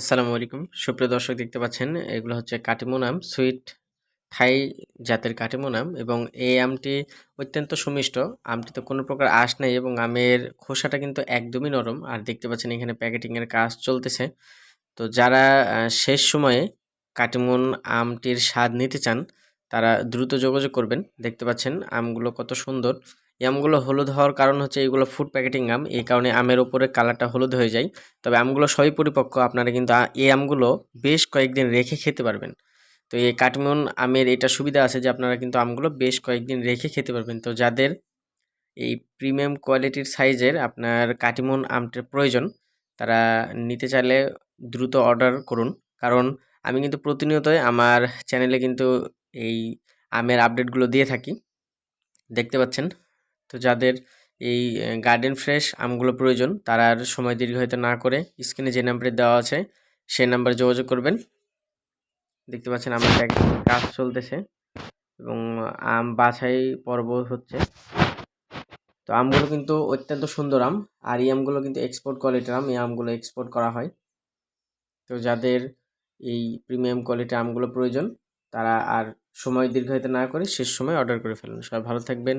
আসসালামু আলাইকুম। সুপ্রিয় দর্শক, দেখতে পাচ্ছেন, এগুলো হচ্ছে কাটিমন আম সুইট থাই জাতের কাটিমন আম এবং এই আমটি অত্যন্ত সুমিষ্ট। আমটিতে কোনো প্রকার আঁশ নেই এবং আমের খোসাটা কিন্তু একদমই নরম। আর দেখতে পাচ্ছেন, এখানে প্যাকেটিংয়ের কাজ চলতেছে। তো যারা শেষ সময়ে কাটিমন আমটির স্বাদ নিতে চান, তারা দ্রুত যোগাযোগ করবেন। দেখতে পাচ্ছেন, আমগুলো কত সুন্দর। আমগুলো হলুদ হওয়ার কারণ হচ্ছে এগুলো ফুড প্যাকেটিং আম। এই কারণে আমের ওপরে কালারটা হলুদ হয়ে যায়। তবে আমগুলো সবই পরিপক্ক। আপনারা কিন্তু এই আমগুলো বেশ কয়েকদিন রেখে খেতে পারবেন। তো এই কাটিমন আমের এটা সুবিধা আছে যে আপনারা কিন্তু আমগুলো বেশ কয়েকদিন রেখে খেতে পারবেন। তো যাদের এই প্রিমিয়াম কোয়ালিটির সাইজের আপনার কাটিমন আমটির প্রয়োজন, তারা নিতে চাইলে দ্রুত অর্ডার করুন। কারণ আমি কিন্তু প্রতিনিয়তই আমার চ্যানেলে কিন্তু এই আমের আপডেটগুলো দিয়ে থাকি। দেখতে পাচ্ছেন? তো যাদের এই গার্ডেন ফ্রেশ আমগুলো প্রয়োজন, তারা আর সময় দীর্ঘায়িত না করে স্ক্রিনে যে নাম্বারে দেওয়া আছে সেই নাম্বারে যোগাযোগ করবেন। দেখতে পাচ্ছেন আমার প্যাকেটিং কাজ চলতেছে এবং আম বাছাই পর্ব হচ্ছে। তো আমগুলো কিন্তু অত্যন্ত সুন্দর আম, আর এই আমগুলো কিন্তু এক্সপোর্ট কোয়ালিটির আম, এই আমগুলো এক্সপোর্ট করা হয়। তো যাদের এই প্রিমিয়াম কোয়ালিটির আমগুলো প্রয়োজন, তারা আর সময় দীর্ঘায়িত না করে শেষ সময় অর্ডার করে ফেলুন। সবাই ভালো থাকবেন।